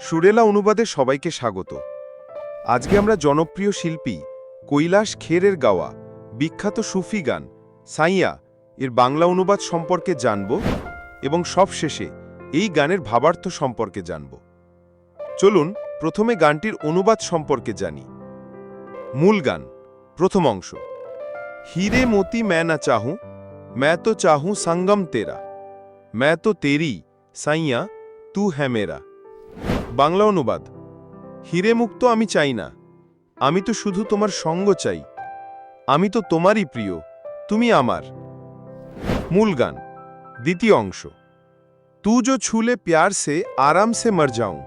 সুরেলা অনুবাদে সবাইকে স্বাগত। আজকে আমরা জনপ্রিয় শিল্পী কৈলাস খেরের গাওয়া বিখ্যাত সুফি গান সাইয়া এর বাংলা অনুবাদ সম্পর্কে জানব এবং সবশেষে এই গানের ভাবার্থ সম্পর্কে জানব। চলুন প্রথমে গানটির অনুবাদ সম্পর্কে জানি। মূল গান, প্রথম অংশ। হিরে মতি ম্যা না চাহু ম্যা তো চাহু সাঙ্গম তেরা। ম্যা তো তেরি সাইয়া, তু হ্যাঁ মেরা। বাংলা অনুবাদ। হিরে মুক্ত আমি চাই না। আমি তো শুধু তোমার সঙ্গ চাই। আমি তো তোমারই প্রিয়। তুমি আমার। মূল গান। দ্বিতীয় অংশ। তু যো ছুলে প্যার সে, আরাম সে মর যাও।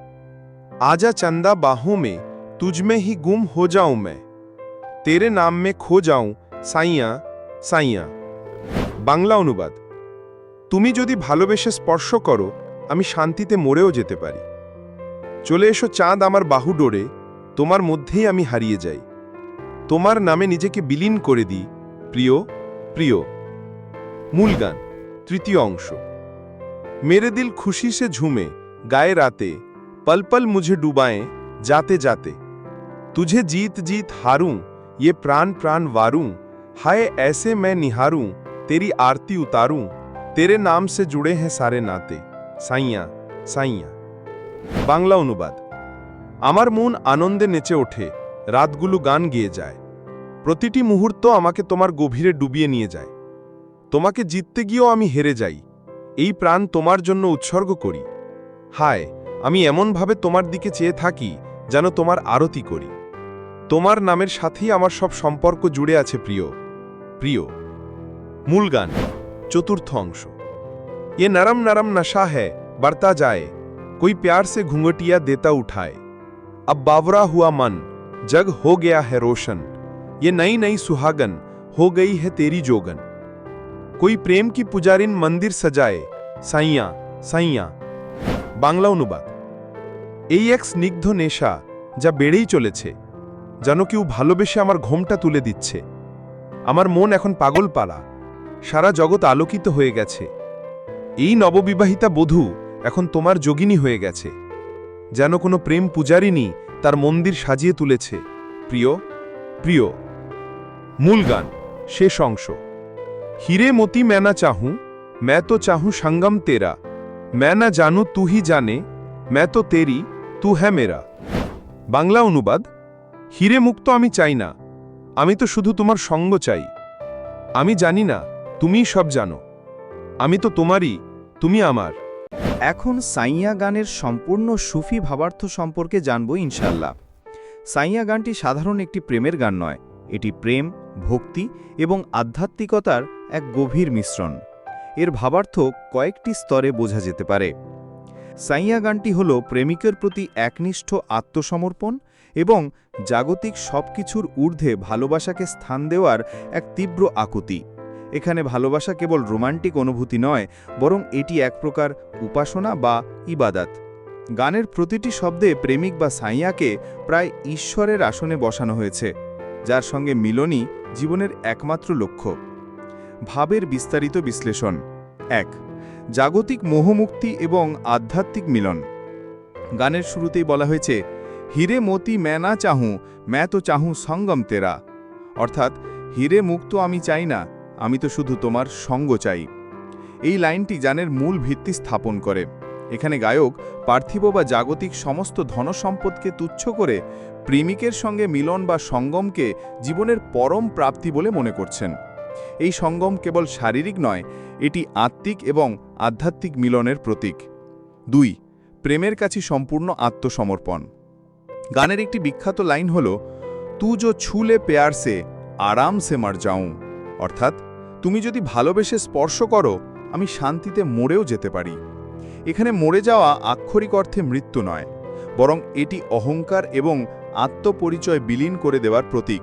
আজা চন্দা বাহু মে তুজমে হি গুম হো যাও মে। তেরে নাম মে খো যাও। সাইয়া সাইয়া। বাংলা অনুবাদ। তুমি যদি ভালোবেসে স্পর্শ করো, আমি শান্তিতে মরেও যেতে পারি। চলে এসো চাঁদ আমার বাহু ডোরে তোমার মধ্যেই আমি হারিয়ে যাই তোমার নামে নিজেকে বিলীন করে দিই প্রিয় প্রিয় মূল গান তৃতীয় অংশ মেরে দিল খুশি সে ঝুমে গায়ে রাতে पल पल मुझे डुबाएं जाते जाते तुझे जीत जीत हारूं ये प्राण प्राण वारूं हाय ऐसे मैं निहारूं तेरी आरती उतारूं तेरे नाम से जुड़े हैं सारे नाते সাইয়া সাইয়া বাংলা অনুবাদ। আমার মন আনন্দে নেচে ওঠে, রাতগুলো গান গিয়ে যায়। প্রতিটি মুহূর্ত আমাকে তোমার গভীরে ডুবিয়ে নিয়ে যায়। তোমাকে জিততে গিয়েও আমি হেরে যাই, এই প্রাণ তোমার জন্য উৎসর্গ করি। হায়, আমি এমনভাবে তোমার দিকে চেয়ে থাকি, যেন তোমার আরতি করি। তোমার নামের সাথেই আমার সব সম্পর্ক জুড়ে আছে প্রিয়। প্রিয়, মূল গান, চতুর্থ অংশ। এ নরম নরম নাশা হ্যায়, বার্তা যায় कोई प्यार से घुंघटिया देता उठाए अब बावरा हुआ मन जग हो गया है रोशन ये नई नई सुहागन हो गई है तेरी जोगन कोई प्रेम की पुजारिन मंदिर सजाए साइया साइया বাংলা অনুবাদ এই এক স্নিগ্ধ নেশা যা বেড়েই চলেছে যেন কেউ ভালোবেসে আমার ঘোমটা তুলে দিচ্ছে আমার মন এখন পাগল পালা সারা জগৎ আলোকিত হয়ে গেছে এই নববিবাহিতা বধূ এখন তোমার যোগিনী হয়ে গেছে। যেন কোনো প্রেম পূজারিনী তার মন্দির সাজিয়ে তুলেছে। প্রিয় প্রিয়, মূল গান, শেষ অংশ। হিরে মতি ম্যানা চাহু ম্যা তো চাহু সাঙ্গাম তেরা। ম্যানা জানো তুহি জানে ম্যা তো তেরি, তু হ্যাঁ মেরা। বাংলা অনুবাদ, হিরে মুক্ত আমি চাই না, আমি তো শুধু তোমার সঙ্গ চাই। আমি জানি না, তুমিই সব জানো। আমি তো তোমারই, তুমি আমার। এখন সাইয়া গানের সম্পূর্ণ সুফি ভাবার্থ সম্পর্কে জানব ইনশাল্লাহ সাইয়া গানটি সাধারণ একটি প্রেমের গান নয়, এটি প্রেম, ভক্তি এবং আধ্যাত্মিকতার এক গভীর মিশ্রণ। এর ভাবার্থ কয়েকটি স্তরে বোঝা যেতে পারে। সাইয়া গানটি হল প্রেমিকের প্রতি একনিষ্ঠ আত্মসমর্পণ এবং জাগতিক সবকিছুর ঊর্ধ্বে ভালোবাসাকে স্থান দেওয়ার এক তীব্র আকুতি। এখানে ভালোবাসা কেবল রোমান্টিক অনুভূতি নয়, বরং এটি এক প্রকার উপাসনা বা ইবাদাত। গানের প্রতিটি শব্দে প্রেমিক বা সাইয়াকে প্রায় ঈশ্বরের আসনে বসানো হয়েছে, যার সঙ্গে মিলনই জীবনের একমাত্র লক্ষ্য। ভাবের বিস্তারিত বিশ্লেষণ। এক, জাগতিক মোহমুক্তি এবং আধ্যাত্মিক মিলন। গানের শুরুতেই বলা হয়েছে, হিরে মতি ম্যা না চাহু ম্যা তো চাহু সঙ্গম তেরা। অর্থাৎ, হিরে মুক্ত আমি চাই না আমি তো শুধু তোমার সঙ্গ চাই। এই লাইনটি গানের মূল ভিত্তি স্থাপন করে। এখানে গায়ক পার্থিব বা জাগতিক সমস্ত ধনসম্পদকে তুচ্ছ করে প্রেমিকের সঙ্গে মিলন বা সঙ্গমকে জীবনের পরম প্রাপ্তি বলে মনে করছেন। এই সঙ্গম কেবল শারীরিক নয়, এটি আত্মিক এবং আধ্যাত্মিক মিলনের প্রতীক। দুই, প্রেমের কাছে সম্পূর্ণ আত্মসমর্পণ। গানের একটি বিখ্যাত লাইন হল তু যো ছুলে পেয়ার সে আরাম সে মার যাও অর্থাৎ, তুমি যদি ভালোবেসে স্পর্শ করো, আমি শান্তিতে মরেও যেতে পারি। এখানে মরে যাওয়া আক্ষরিক অর্থে মৃত্যু নয়, বরং এটি অহংকার এবং আত্মপরিচয় বিলীন করে দেওয়ার প্রতীক।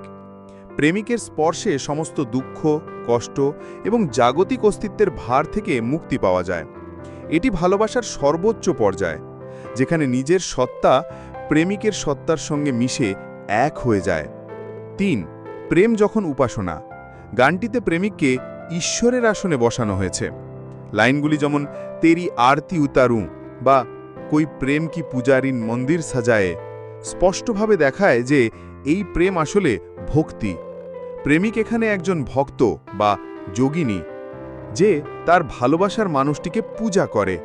প্রেমিকের স্পর্শে সমস্ত দুঃখ, কষ্ট এবং জাগতিক অস্তিত্বের ভার থেকে মুক্তি পাওয়া যায়। এটি ভালোবাসার সর্বোচ্চ পর্যায়, যেখানে নিজের সত্তা প্রেমিকের সত্তার সঙ্গে মিশে এক হয়ে যায়। তিন, প্রেম যখন উপাসনা গানটিতে প্রেমিককে ঈশ্বরের আসনে বসানো হয়েছে। লাইনগুলি যেমন, তেরি আরতি উতারু বা কই প্রেম কি পূজারিন মন্দির সাজায়ে স্পষ্টভাবে দেখায় যে এই প্রেম আসলে ভক্তি। প্রেমিক এখানে একজন ভক্ত বা যোগিনী, যে তার ভালোবাসার মানুষটিকে পূজা করে।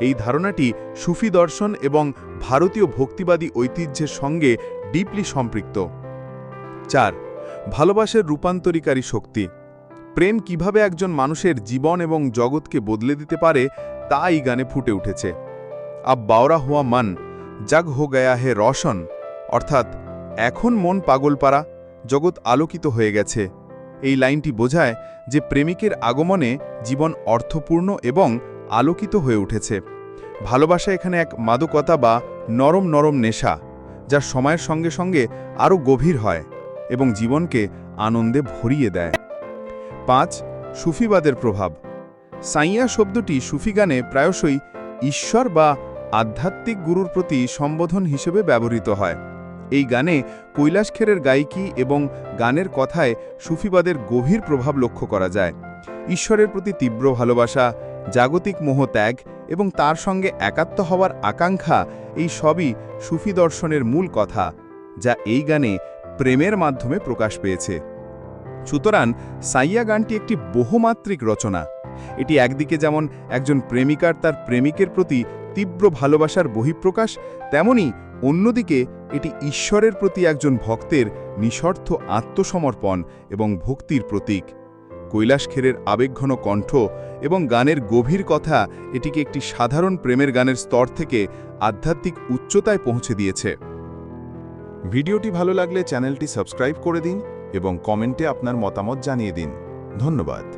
এই ধারণাটি সুফি দর্শন এবং ভারতীয় ভক্তিবাদী ঐতিহ্যের সঙ্গে ডিপলি সম্পৃক্ত। চার ভালোবাসার রূপান্তরিকারী শক্তি। প্রেম কীভাবে একজন মানুষের জীবন এবং জগৎকে বদলে দিতে পারে তা এই গানে ফুটে উঠেছে। আব বাওরা হুয়া মন, জাগ হো গয়া হে রোশন। অর্থাৎ, এখন মন পাগলপাড়া, জগৎ আলোকিত হয়ে গেছে। এই লাইনটি বোঝায় যে প্রেমিকের আগমনে জীবন অর্থপূর্ণ এবং আলোকিত হয়ে উঠেছে। ভালোবাসা এখানে এক মাদকতা বা নরম নরম নেশা, যা সময়ের সঙ্গে সঙ্গে আরও গভীর হয়। এবং জীবনকে আনন্দে ভরিয়ে দেয়। পাঁচ, সুফিবাদের প্রভাব। সাইয়া শব্দটি সুফি গানে প্রায়শই ঈশ্বর বা আধ্যাত্মিক গুরুর প্রতি সম্বোধন হিসেবে ব্যবহৃত হয়। এই গানে কৈলাস খেরের গায়িকী এবং গানের কথায় সুফিবাদের গভীর প্রভাব লক্ষ্য করা যায়। ঈশ্বরের প্রতি তীব্র ভালোবাসা, জাগতিক মোহ ত্যাগ এবং তার সঙ্গে একাত্ম হওয়ার আকাঙ্ক্ষা এই সবই সুফি দর্শনের মূল কথা, যা এই গানে প্রেমের মাধ্যমে প্রকাশ পেয়েছে। সুতরাং সাইয়া গানটি একটি বহুমাত্রিক রচনা। এটি একদিকে যেমন একজন প্রেমিকার তার প্রেমিকের প্রতি তীব্র ভালোবাসার বহিঃপ্রকাশ, তেমনি অন্যদিকে এটি ঈশ্বরের প্রতি একজন ভক্তের নিঃস্বার্থ আত্মসমর্পণ এবং ভক্তির প্রতীক। কৈলাস খেরের আবেগঘন কণ্ঠ এবং গানের গভীর কথা এটিকে একটি সাধারণ প্রেমের গানের স্তর থেকে আধ্যাত্মিক উচ্চতায় পৌঁছে দিয়েছে। ভিডিওটি ভালো লাগলে চ্যানেলটি সাবস্ক্রাইব করে দিন এবং কমেন্টে আপনার মতামত জানিয়ে দিন। ধন্যবাদ।